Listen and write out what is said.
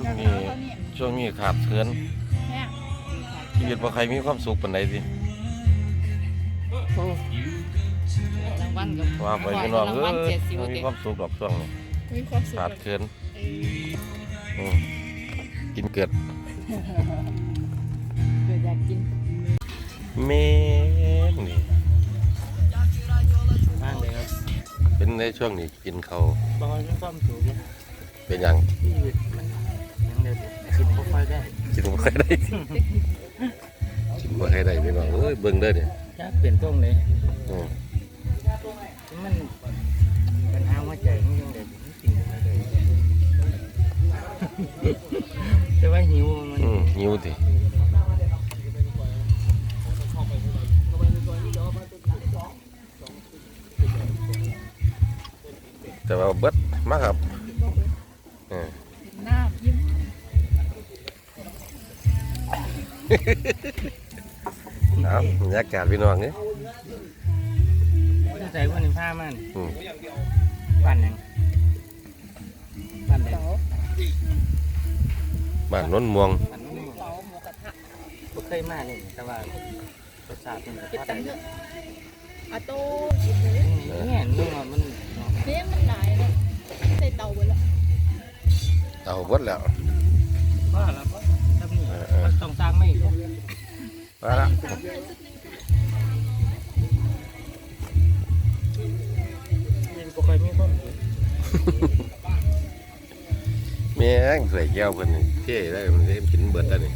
ช่วงนี้ช่วงนี้ขาดเขินเนี่ยชีวิตบ่ใครมีความสุขปานใดสิโอ้รางวัลกับว่าไปพี่น้องราเอ้งวัลยเจ็ดสิบบ่โอมีเคความสุขดอกช่วงนี้มีความสุขขาดเขินเอออืมกินเกิดเกิดอยากกินแม่นนี่มากเลยครับเป็นในช่วงนี้กินข้าวบางวันมีความสุขนะเป็นหยังชีวิตมัน ยังเด็กคิดบ่ค่อยได้กินบ่ค่อยได้กินบ่ค่อยได้พี่น้องเอ้ยเบิ่งเด้อนี่จะเปลี่ยนตรงเลยอืมมันปัญหาหัวใจมันยังเด็กมันกินไม่ได้แต่ว่าหิวมันอืมหิวติแต่ว่าเบิดมาครับ ครับบรรยากาศพี่น้องนี่จะใส่วันนี้ผ้ามันอืมปั่นยังปั่นแดงเสาบ้านโน้นม่วงปั่นนี่เสาหมูกระทะบ่เคยมาเลยแต่ว่ารสชาติมันก็กินพอกัได้นเถอะอาโต้กินเลยเนี่ยนุ่มอะมันเลี้ยงมันหลายเนาะใส่เตาไปแล้วเอาเบิดแล้วว่าแล้วก็ทำนี่มัน ต้องต่างไม่ไปละยินแม่งใส่แก้วเพิ่นเท่ได้มันเต็มกินเบิดแล้วนี่